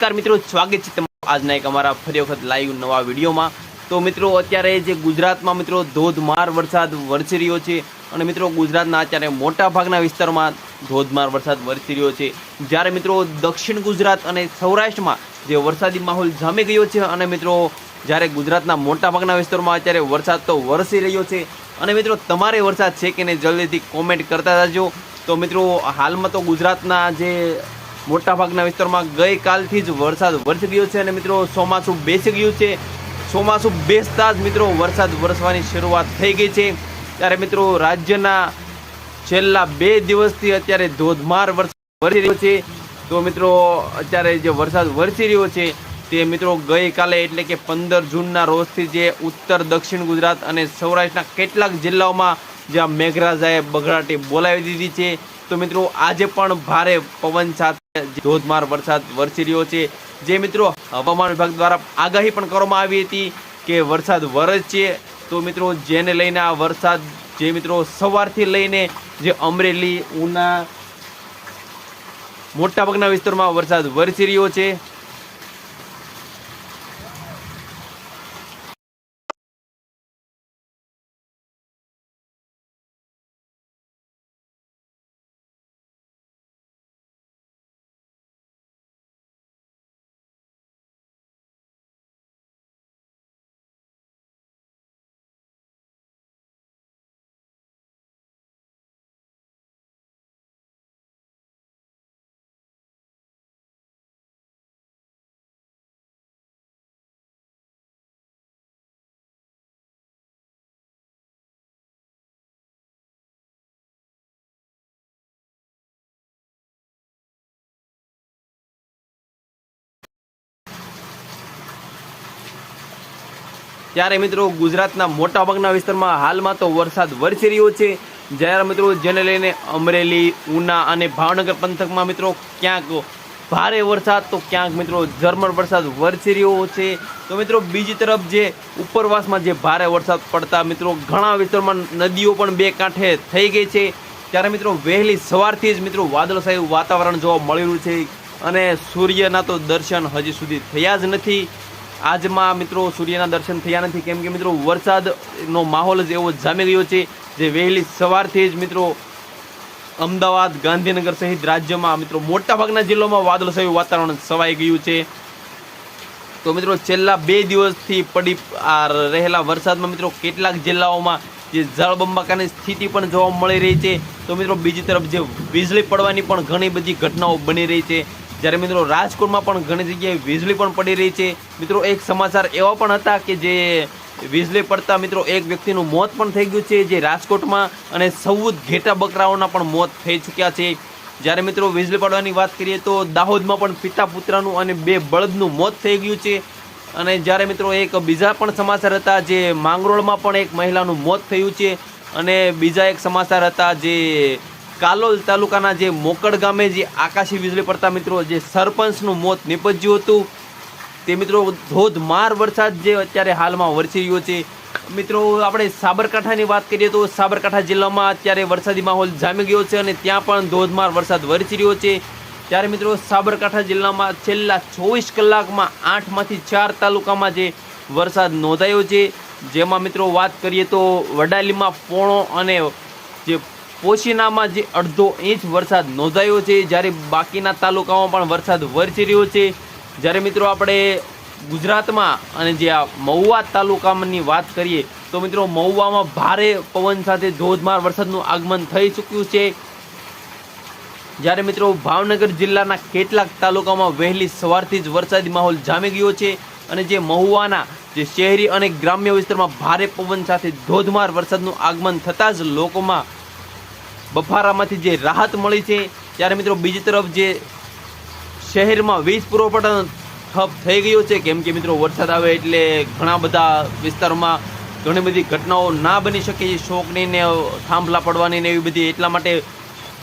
નમસ્કાર મિત્રો, સ્વાગત છે તમારું આજના એક અમારા ફરી વખત લાઈવ નવા વિડીયોમાં. તો મિત્રો, અત્યારે જે ગુજરાતમાં મિત્રો ધોધમાર વરસાદ વરસી રહ્યો છે અને મિત્રો ગુજરાતના અત્યારે મોટા ભાગના વિસ્તારોમાં ધોધમાર વરસાદ વરસી રહ્યો છે. જ્યારે મિત્રો દક્ષિણ ગુજરાત અને સૌરાષ્ટ્રમાં જે વરસાદી માહોલ જામી ગયો છે અને મિત્રો જ્યારે ગુજરાતના મોટા ભાગના વિસ્તારોમાં અત્યારે વરસાદ તો વરસી રહ્યો છે. અને મિત્રો, તમારે વરસાદ છે કે નહીં, જલ્દીથી કોમેન્ટ કરતા જજો. તો મિત્રો, હાલમાં તો ગુજરાતના જે મોટાભાગના વિસ્તારમાં ગઈકાલથી જ વરસાદ વરસી ગયો છે અને મિત્રો ચોમાસું બેસી ગયું છે. ચોમાસું બેસતા જ મિત્રો વરસાદ વરસવાની શરૂઆત થઈ ગઈ છે. ત્યારે મિત્રો રાજ્યના છેલ્લા બે દિવસથી અત્યારે ધોધમાર વરસાદ વરસી રહ્યો છે. તો મિત્રો અત્યારે જે વરસાદ વરસી રહ્યો છે તે મિત્રો ગઈકાલે એટલે કે પંદર જૂનના રોજથી જે ઉત્તર દક્ષિણ ગુજરાત અને સૌરાષ્ટ્રના કેટલાક જિલ્લાઓમાં જ્યાં મેઘરાજાએ બગડાટી બોલાવી દીધી છે. તો મિત્રો આજે પણ ભારે પવન સાથે ધોધમાર વરસાદ વરસી રહ્યો છે. જે મિત્રો હવામાન વિભાગ દ્વારા આગાહી પણ કરવામાં આવી હતી કે વરસાદ વરસશે તો મિત્રો જેને લઈને આ વરસાદ જે મિત્રો સવારથી લઈને જે અમરેલી, ઉના, મોટાભાગના વિસ્તારમાં વરસાદ વરસી રહ્યો છે. ત્યારે મિત્રો ગુજરાતના મોટાભાગના વિસ્તારમાં હાલમાં તો વરસાદ વરસી રહ્યો છે. જ્યારે મિત્રો જેને લઈને અમરેલી, ઉના અને ભાવનગર પંથકમાં મિત્રો ક્યાંક ભારે વરસાદ, તો ક્યાંક મિત્રો ઝરમર વરસાદ વરસી રહ્યો છે. તો મિત્રો બીજી તરફ જે ઉપરવાસમાં જે ભારે વરસાદ પડતા મિત્રો ઘણા વિસ્તારોમાં નદીઓ પણ બે કાંઠે થઈ ગઈ છે. ત્યારે મિત્રો વહેલી સવારથી જ મિત્રો વાદળછાયું વાતાવરણ જોવા મળી છે અને સૂર્યના તો દર્શન હજી સુધી થયા જ નથી. આજમાં મિત્રો સૂર્યના દર્શન થયા નથી. કેમ કે મિત્રો વરસાદનો માહોલ જ એવો જામી ગયો છે જે વહેલી સવારથી જ મિત્રો અમદાવાદ, ગાંધીનગર સહિત રાજ્યમાં મિત્રો મોટાભાગના જિલ્લામાં વાદળછાયું વાતાવરણ છવાઈ ગયું છે. તો મિત્રો છેલ્લા બે દિવસથી પડી આ રહેલા વરસાદમાં મિત્રો કેટલાક જિલ્લાઓમાં જે જળબંબાકાની સ્થિતિ પણ જોવા મળી રહી છે. તો મિત્રો બીજી તરફ જે વીજળી પડવાની પણ ઘણી બધી ઘટનાઓ બની રહી છે. જ્યારે મિત્રો રાજકોટમાં પણ ઘણી જગ્યાએ વીજળી પણ પડી રહી છે. મિત્રો, એક સમાચાર એવા પણ હતા કે જે વીજળી પડતા મિત્રો એક વ્યક્તિનું મોત પણ થઈ ગયું છે, જે રાજકોટમાં અને સૌદ ઘેટા બકરાઓના પણ મોત થઈ ચૂક્યા છે. જ્યારે મિત્રો વીજળી પડવાની વાત કરીએ તો દાહોદમાં પણ પિતા પુત્રનું અને બે બળદનું મોત થઈ ગયું છે. અને જ્યારે મિત્રો એક બીજા પણ સમાચાર હતા જે માંગરોળમાં પણ એક મહિલાનું મોત થયું છે. અને બીજા એક સમાચાર હતા જે કાલોલ તાલુકાના જે મોકડ ગામે જે આકાશી વીજળી પડતા મિત્રો, જે સરપંચનું મોત નિપજ્યું હતું. તે મિત્રો ધોધમાર વરસાદ જે અત્યારે હાલમાં વરસી રહ્યો છે. મિત્રો, આપણે સાબરકાંઠાની વાત કરીએ તો સાબરકાંઠા જિલ્લામાં અત્યારે વરસાદી માહોલ જામી ગયો છે અને ત્યાં પણ ધોધમાર વરસાદ વરસી રહ્યો છે. ત્યારે મિત્રો, સાબરકાંઠા જિલ્લામાં છેલ્લા ચોવીસ કલાકમાં આઠમાંથી ચાર તાલુકામાં જે વરસાદ નોંધાયો છે. જેમાં મિત્રો વાત કરીએ તો વડાલીમાં પોણો અને જે પોશીનામાં જે અડધો ઇંચ વરસાદ નોંધાયો છે, જ્યારે બાકીના તાલુકામાં પણ વરસાદ વરસી રહ્યો છે. જ્યારે મિત્રો આપણે ગુજરાતમાં અને જે આ મહુવા તાલુકાની વાત કરીએ, તો મિત્રો મહુવામાં ભારે પવન સાથે ધોધમાર વરસાદનું આગમન થઈ ચૂક્યું છે. જ્યારે મિત્રો ભાવનગર જિલ્લાના કેટલાક તાલુકામાં વહેલી સવારથી જ વરસાદી માહોલ જામી ગયો છે અને જે મહુવાના જે શહેરી અને ગ્રામ્ય વિસ્તારમાં ભારે પવન સાથે ધોધમાર વરસાદનું આગમન થતાં જ લોકોમાં બફારામાંથી જે રાહત મળી છે, ત્યારે મિત્રો બીજી તરફ જે શહેરમાં વીજ પુરવઠો ઠપ થઈ ગયો છે, કેમ કે મિત્રો વરસાદ આવે એટલે ઘણા બધા વિસ્તારોમાં ઘણી બધી ઘટનાઓ ના બની શકે શોકની ને થાંભલા પડવાની ને એવી બધી, એટલા માટે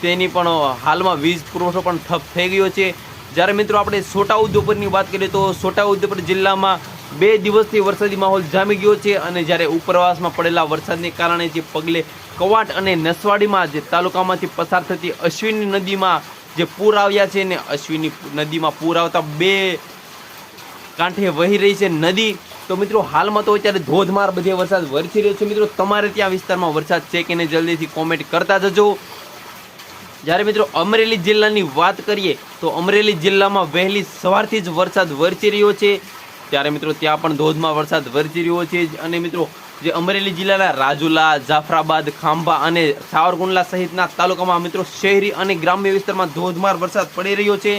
તેની પણ હાલમાં વીજ પુરવઠો પણ ઠપ થઈ ગયો છે. જ્યારે મિત્રો આપણે છોટાઉદેપુરની વાત કરીએ તો છોટાઉદેપુર જિલ્લામાં બે દિવસથી વરસાદી માહોલ જામી ગયો છે અને જ્યારે ઉપરવાસમાં પડેલા વરસાદને કારણે જે પગલે કવાટ અને નસવાડીમાં જે તાલુકામાંથી પસાર થતી અશ્વિની નદીમાં જે પૂર આવ્યા છે ને અશ્વિની નદીમાં પૂર આવતા બે કાંઠે વહી રહી છે નદી. તો મિત્રો, હાલમાં તો અત્યારે ધોધમાર બધે વરસાદ વરસી રહ્યો છે. મિત્રો, તમારે ત્યાં વિસ્તારમાં વરસાદ છે કે નહીં જલ્દીથી કોમેન્ટ કરતા જજો. જ્યારે મિત્રો, અમરેલી જિલ્લાની વાત કરીએ, તો અમરેલી જિલ્લામાં વહેલી સવારથી જ વરસાદ વરસી રહ્યો છે. ત્યારે મિત્રો, ત્યાં પણ ધોધમાં વરસાદ વરસી રહ્યો છે અને મિત્રો જે અમરેલી જિલ્લાના રાજુલા, જાફરાબાદ, ખાંભા અને સાવરકુંડલા સહિતના તાલુકામાં મિત્રો શહેરી અને ગ્રામ્ય વિસ્તારમાં ધોધમાર વરસાદ પડી રહ્યો છે.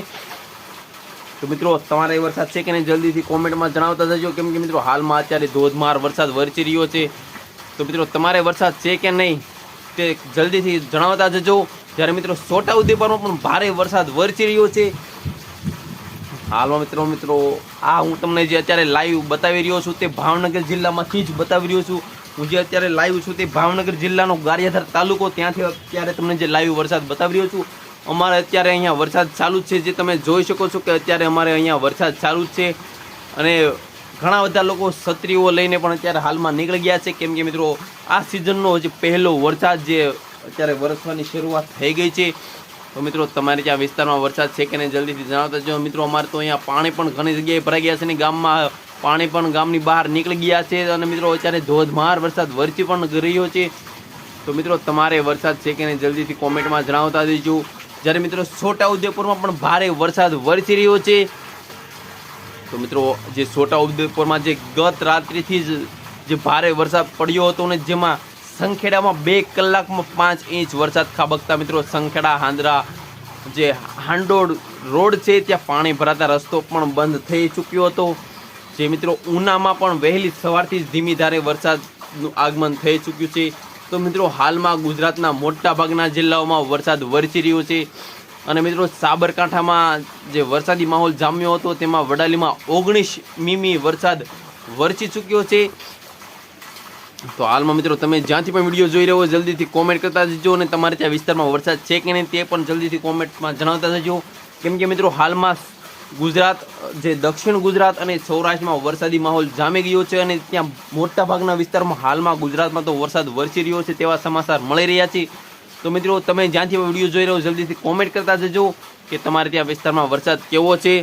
તો મિત્રો, તમારે વરસાદ છે કે નહીં જલ્દીથી કોમેન્ટમાં જણાવતા જજો. કેમ કે મિત્રો, હાલમાં અત્યારે ધોધમાર વરસાદ વરસી રહ્યો છે. તો મિત્રો, તમારે વરસાદ છે કે નહીં તે જલ્દીથી જણાવતા જજો. જ્યારે મિત્રો છોટાઉદેપુરમાં પણ ભારે વરસાદ વરસી રહ્યો છે. હાલમાં મિત્રો મિત્રો. આ હું તમને જે અત્યારે લાઈવ બતાવી રહ્યો છું તે ભાવનગર જિલ્લામાંથી જ બતાવી રહ્યો છું. હું જે અત્યારે લાઈવ છું તે ભાવનગર જિલ્લાનો ગારિયાધાર તાલુકો. ત્યાંથી અત્યારે તમને જે લાઈવ વરસાદ બતાવી રહ્યો છું. અમારે અત્યારે અહીંયા વરસાદ ચાલુ જ છે, જે તમે જોઈ શકો છો કે અત્યારે અમારે અહીંયા વરસાદ ચાલુ જ છે. અને ઘણા બધા લોકો છત્રીઓ લઈને પણ અત્યારે હાલમાં નીકળી ગયા છે. કેમ કે મિત્રો, આ સિઝનનો જે પહેલો વરસાદ જે અત્યારે વરસવાની શરૂઆત થઈ ગઈ છે. તો મિત્રો, તમારે ત્યાં વિસ્તારમાં વરસાદ છે કે નહીં જલ્દીથી જણાવતા જો મિત્રો, અમારે તો અહીંયા પાણી પણ ઘણી જગ્યાએ ભરાઈ ગયા છે અને ગામમાં. પાણી પણ ગામની બહાર નીકળી ગયા છે અને મિત્રો, અત્યારે ધોધમાર વરસાદ વરસી પણ રહ્યો છે. તો મિત્રો, તમારે વરસાદ છે કે નહીં જલ્દીથી કોમેન્ટમાં જણાવતા દેજો જ્યારે મિત્રો છોટા ઉદેપુરમાં પણ ભારે વરસાદ વરસી રહ્યો છે. તો મિત્રો, જે છોટા ઉદેપુરમાં જે ગત રાત્રિથી જ જે ભારે વરસાદ પડ્યો હતો ને જેમાં સંખેડામાં બે કલાકમાં પાંચ ઇંચ વરસાદ ખાબકતા મિત્રો. સંખેડા, હાંદરા, જે હાંડોળ રોડ છે, ત્યાં પાણી ભરાતા રસ્તો પણ બંધ થઈ ચૂક્યો હતો. જે મિત્રો, ઉનામાં પણ વહેલી સવારથી જ ધીમી ધારે વરસાદનું આગમન થઈ ચૂક્યું છે. તો મિત્રો, હાલમાં ગુજરાતના મોટા ભાગના જિલ્લાઓમાં વરસાદ વરસી રહ્યો છે. અને મિત્રો, સાબરકાંઠામાં જે વરસાદી માહોલ જામ્યો હતો, તેમાં વડાલીમાં ઓગણીસ મીમી વરસાદ વરસી ચૂક્યો છે. તો હાલમાં મિત્રો, તમે જ્યાંથી પણ વીડિયો જોઈ રહ્યો જલ્દીથી કોમેન્ટ કરતા જજો અને તમારે ત્યાં વિસ્તારમાં વરસાદ છે કે નહીં તે પણ જલ્દીથી કોમેન્ટમાં જણાવતા જજો. કેમ કે મિત્રો, હાલમાં ગુજરાત, જે દક્ષિણ ગુજરાત અને સૌરાષ્ટ્રમાં વરસાદી માહોલ જામી ગયો છે અને ત્યાં મોટા ભાગના વિસ્તારમાં હાલમાં ગુજરાતમાં તો વરસાદ વરસી રહ્યો છે તેવા સમાચાર મળી રહ્યા છે. તો મિત્રો, તમે જ્યાંથી વીડિયો જોઈ રહ્યો જલ્દીથી કોમેન્ટ કરતા જજો કે તમારે ત્યાં વિસ્તારમાં વરસાદ કેવો છે.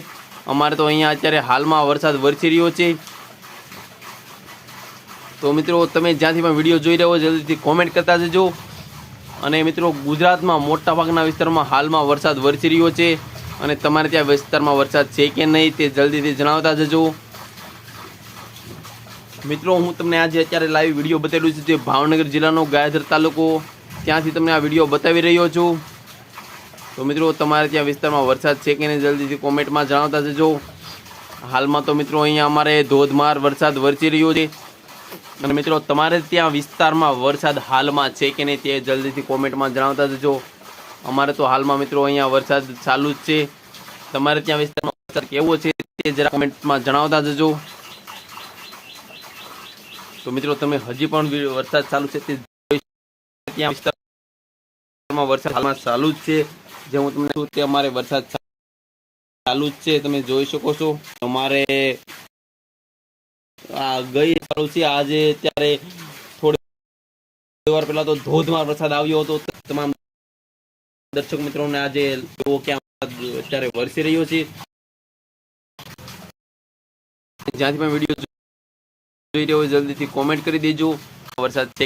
અમારે તો અહીંયા અત્યારે હાલમાં વરસાદ વરસી રહ્યો છે. તો મિત્રો, તમે જ્યાંથી પણ વીડિયો જોઈ રહ્યો જલ્દીથી કોમેન્ટ કરતા જજો. અને મિત્રો, ગુજરાતમાં મોટા ભાગના વિસ્તારમાં હાલમાં વરસાદ વરસી રહ્યો છે. અને તમારે ત્યાં વિસ્તારમાં વરસાદ છે કે નહીં તે જલ્દીથી જણાવતા જજો. મિત્રો, હું તમને આજે અત્યારે લાઈવ વીડિયો બતાવેલું છું જે ભાવનગર જિલ્લાનો ગાયધર તાલુકો. ત્યાંથી તમને આ વીડિયો બતાવી રહ્યો છું. તો મિત્રો, તમારે ત્યાં વિસ્તારમાં વરસાદ છે કે નહીં જલ્દીથી કોમેન્ટમાં જણાવતા જજો. હાલમાં તો મિત્રો, અહીંયા અમારે ધોધમાર વરસાદ વરસી રહ્યો છે. અને મિત્રો, તમારે ત્યાં વિસ્તારમાં વરસાદ હાલમાં છે કે નહીં તે જલ્દીથી કોમેન્ટમાં જણાવતા જજો. અમારે તો હાલમાં મિત્રો અહીંયા વરસાદ ચાલુ જ છે. તમારે ત્યાં વિસ્તારમાં વરસાદ કેવો છે તે જરા કોમેન્ટમાં જણાવતા જજો. તો મિત્રો, તમે હજી પણ વરસાદ ચાલુ છે તે ત્યાં વિસ્તારમાં વરસાદ હાલમાં ચાલુ જ છે. જે હું તમને તે અમારે વરસાદ ચાલુ જ છે. તમે જોઈ શકો છો. અમારે ગઈ છે આજે ત્યારે થોડી વાર પહેલા તો ધોધમાર વરસાદ આવ્યો હતો. તમામ દર્શક મિત્રોને આજે એવો ક્યાં અત્યારે વરસી રહ્યો છે. જ્યાંથી પણ વીડિયો જોઈ રહ્યો હોય જલ્દીથી કોમેન્ટ કરી દેજો. વરસાદ છે.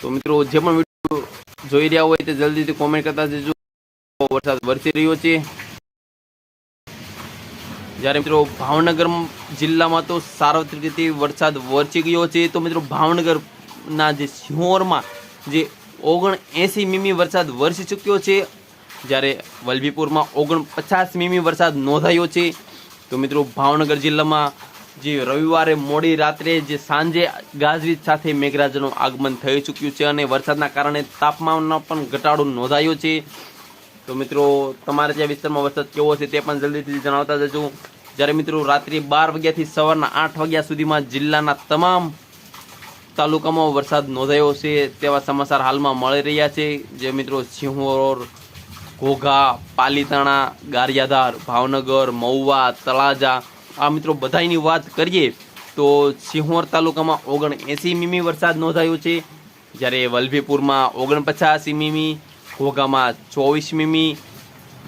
તો મિત્રો જે પણ વીડિયો જોઈ રહ્યા હોય તે જલ્દીથી કોમેન્ટ કરતા જજો. વરસાદ વરસી રહ્યો છે. જ્યારે મિત્રો ભાવનગર જિલ્લામાં તો સાર્વત્રિક રીતે વરસાદ વરસી ગયો છે, તો મિત્રો ભાવનગરના જે સિંહોરમાં જે ઓગણ એંસી મીમી વરસાદ વરસી ચૂક્યો છે, જ્યારે વલભીપુરમાં ઓગણ પચાસ મીમી વરસાદ નોંધાયો છે, તો મિત્રો ભાવનગર જિલ્લામાં જે રવિવારે મોડી રાત્રે જે સાંજે ગાજવીજ સાથે મેઘરાજાનું આગમન થઈ ચૂક્યું છે અને વરસાદના કારણે તાપમાનમાં પણ ઘટાડો નોંધાયો છે. તો મિત્રો, તમારે ત્યાં વિસ્તારમાં વરસાદ કેવો છે તે પણ જલ્દીથી જણાવતા જજો. જ્યારે મિત્રો રાત્રે બાર વાગ્યાથી સવારના આઠ વાગ્યા સુધીમાં જિલ્લાના તમામ તાલુકામાં વરસાદ નોંધાયો છે તેવા સમાચાર હાલમાં મળી રહ્યા છે. જે મિત્રો સિંહોર, ઘોઘા, પાલીતાણા, ગારિયાધાર, ભાવનગર, મહુવા, તળાજા આ મિત્રો બધાયની વાત કરીએ તો સિંહોર તાલુકામાં ઓગણ એંસી મીમી વરસાદ નોંધાયો છે. જ્યારે વલભીપુરમાં ઓગણપચાસી મીમી, ઘોઘામાં ચોવીસ મીમી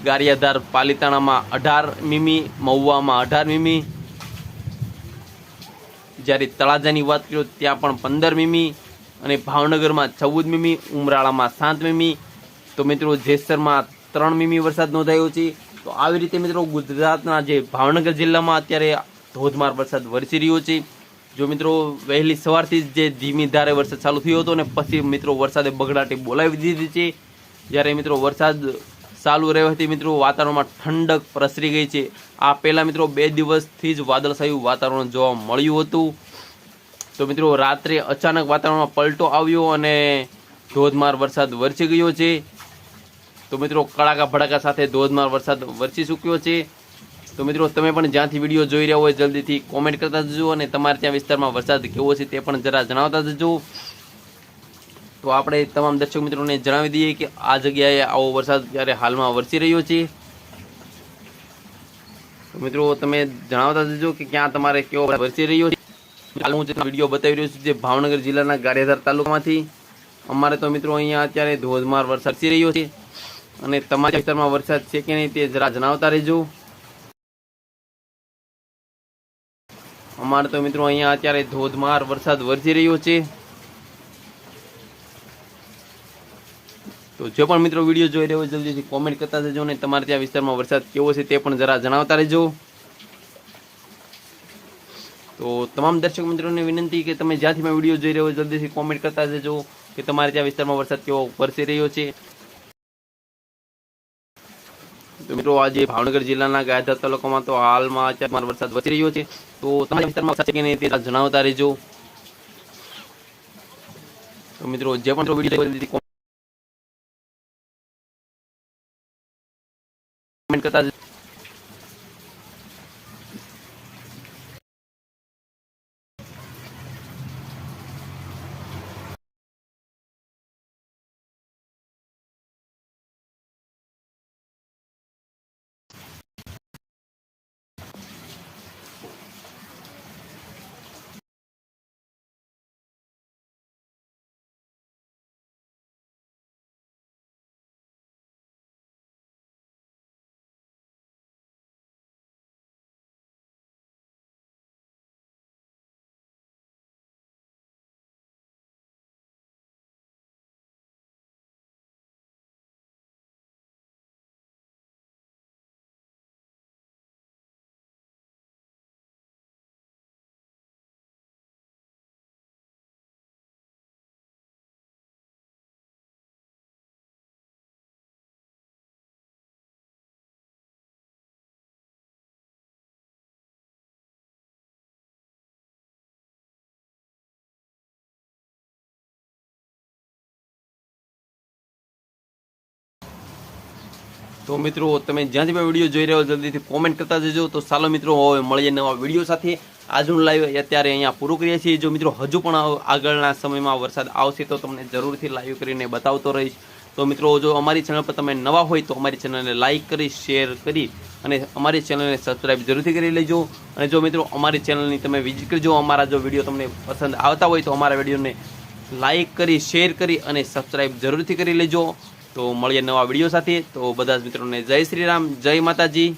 ગારિયાધાર પાલિતાણામાં અઢાર મીમી, મહુવામાં અઢાર મીમી. જ્યારે તળાજાની વાત કરીએ ત્યાં પણ પંદર મીમી અને ભાવનગરમાં ચૌદ મીમી, ઉમરાળામાં સાત મીમી. તો મિત્રો જેસરમાં ત્રણ મીમી વરસાદ નોંધાયો છે. તો આવી રીતે મિત્રો ગુજરાતના જે ભાવનગર જિલ્લામાં અત્યારે ધોધમાર વરસાદ વરસી રહ્યો છે. જો મિત્રો વહેલી સવારથી જ જે ધીમી ધારે વરસાદ ચાલુ થયો હતો ને પછી મિત્રો વરસાદે બગડાટી બોલાવી દીધી છે. જ્યારે મિત્રો વરસાદ ચાલુ રહેવાથી મિત્રો વાતાવરણમાં ઠંડક પ્રસરી ગઈ છે. આ પહેલાં મિત્રો બે દિવસથી જ વાદળછાયું વાતાવરણ જોવા મળ્યું હતું. તો મિત્રો રાત્રે અચાનક વાતાવરણમાં પલટો આવ્યો અને ધોધમાર વરસાદ વરસી ગયો છે. તો મિત્રો કડાકા ભડાકા સાથે ધોધમાર વરસાદ વરસી ચૂક્યો છે. તો મિત્રો તમે પણ જ્યાંથી વીડિયો જોઈ રહ્યા હોય જલ્દીથી કોમેન્ટ કરતા જજો અને તમારે ત્યાં વિસ્તારમાં વરસાદ કેવો છે તે પણ જરા જણાવતા જજો. તો આપણે તમામ દર્શક મિત્રોને જણાવી દઈએ કે આ જગ્યાએ આવો વરસાદ ત્યારે હાલમાં વરસી રહ્યો છે. તો મિત્રો, તમે જણાવતા જજો કે ક્યાં તમારે કેવો વરસી રહ્યો છે. હાલ હું વીડિયો બતાવી રહ્યો છું જે ભાવનગર જિલ્લાના ગારેધાર તાલુકામાંથી. અમારે તો મિત્રો અહીંયા અત્યારે ધોધમાર વરસાદ વરસી રહ્યો છે અને તમારા વિસ્તારમાં વરસાદ છે કે નહીં તે જરા જણાવતા રહેજો. અમારે તો મિત્રો અહીંયા અત્યારે ધોધમાર વરસાદ વરસી રહ્યો છે. તો જે પણ મિત્રો વીડિયો જોઈ રહ્યો હોય જલ્દીથી કોમેન્ટ કરતા જજો અને તમારે ત્યાં વિસ્તારમાં વરસાદ કેવો છે તે પણ જરા જણાવતા રહેજો. તો તમામ દર્શક મિત્રોને વિનંતી કે તમે જ્યાંથી મેં વીડિયો જોઈ રહ્યો હોય, જલ્દીથી કોમેન્ટ કરતા જજો કે તમારે ત્યાં વિસ્તારમાં વરસાદ કેવો વરસી રહ્યો છે. તો મિત્રો, આજે ભાવનગર જિલ્લાના ગાયધર તાલુકામાં તો હાલમાં અત્યારે વરસાદ વધી રહ્યો છે. તો તમારા વિસ્તારમાં વરસાદ કે નહીં તે જણાવતા રહેજો. તો મિત્રો, જે પણ વીડિયો કોમેન્ટ તો મિત્રો, તમે જ્યાં પણ વીડિયો જોઈ રહ્યો જલ્દીથી કોમેન્ટ કરતા જજો. તો ચાલો મિત્રો, હવે મળીએ નવા વીડિયો સાથે. આજનું લાઈવ અત્યારે અહીંયા પૂરું કરીએ છીએ. જો મિત્રો, હજુ પણ આગળના સમયમાં વરસાદ આવશે તો તમને જરૂરથી લાઈવ કરીને બતાવતો રહીશ. તો મિત્રો, જો અમારી ચેનલ પર તમે નવા હોય તો અમારી ચેનલને લાઈક કરી શેર કરી અને અમારી ચેનલને સબસ્ક્રાઈબ જરૂરથી કરી લેજો. અને જો મિત્રો, અમારી ચેનલની તમે વિઝિટ કરજો. અમારા જો વીડિયો તમને પસંદ આવતા હોય તો અમારા વિડીયોને લાઈક કરી શેર કરી અને સબસ્ક્રાઈબ જરૂરથી કરી લેજો. તો મળીએ નવા વીડિયો સાથે. તો બધા જ મિત્રોને જય શ્રી રામ જય માતાજી.